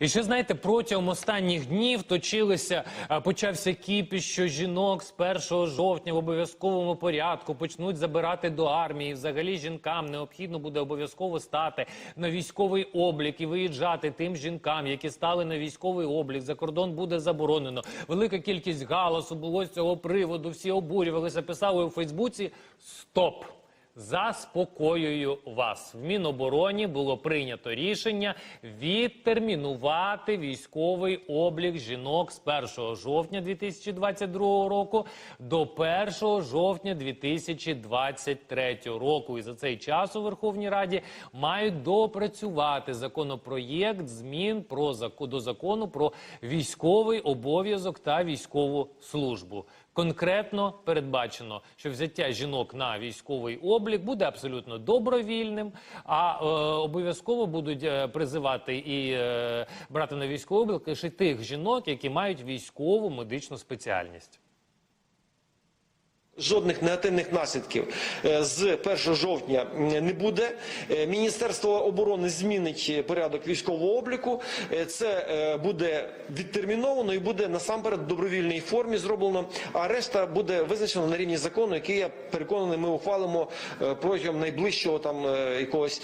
І ще знаєте, протягом останніх днів точилися, почався кіпіш, що жінок з 1 жовтня в обов'язковому порядку почнуть забирати до армії. Взагалі жінкам необхідно буде обов'язково стати на військовий облік і виїжджати тим жінкам, які стали на військовий облік. За кордон буде заборонено. Велика кількість галасу було з цього приводу. Всі обурювалися, писали у Фейсбуці. Стоп! Заспокоюю вас. В Мінобороні було прийнято рішення відтермінувати військовий облік жінок з 1 жовтня 2022 року до 1 жовтня 2023 року. І за цей час у Верховній Раді мають допрацювати законопроєкт змін про до закону про військовий обов'язок та військову службу. Конкретно передбачено, що взяття жінок на військовий облік буде абсолютно добровільним, а е, обов'язково будуть е, призивати і е, брати на військовий облік лише тих жінок, які мають військову медичну спеціальність. Жодних негативних наслідків е, з 1 жовтня не буде. Е, Міністерство оборони змінить е, порядок військового обліку. Це буде відтерміновано і буде насамперед в добровільній формі зроблено. А решта буде визначено на рівні закону, який я переконаний, ми ухвалимо протягом найближчого там якогось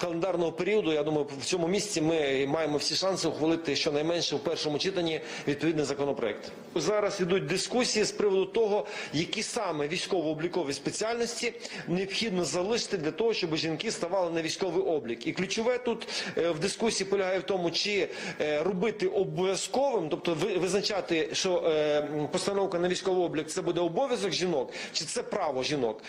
календарного періоду. Я думаю, в цьому місці ми маємо всі шанси ухвалити щонайменше в першому читанні відповідний законопроект. Зараз ідуть дискусії з приводу того, які саме військово-облікові спеціальності необхідно залишити для того, щоб жінки ставали на військовий облік. І ключове тут е, в дискусії полягає в тому, чи е, робити обов'язковим, тобто ви- визначати, що е, постановка на військовий облік це буде обов'язок жінок, чи це право жінок.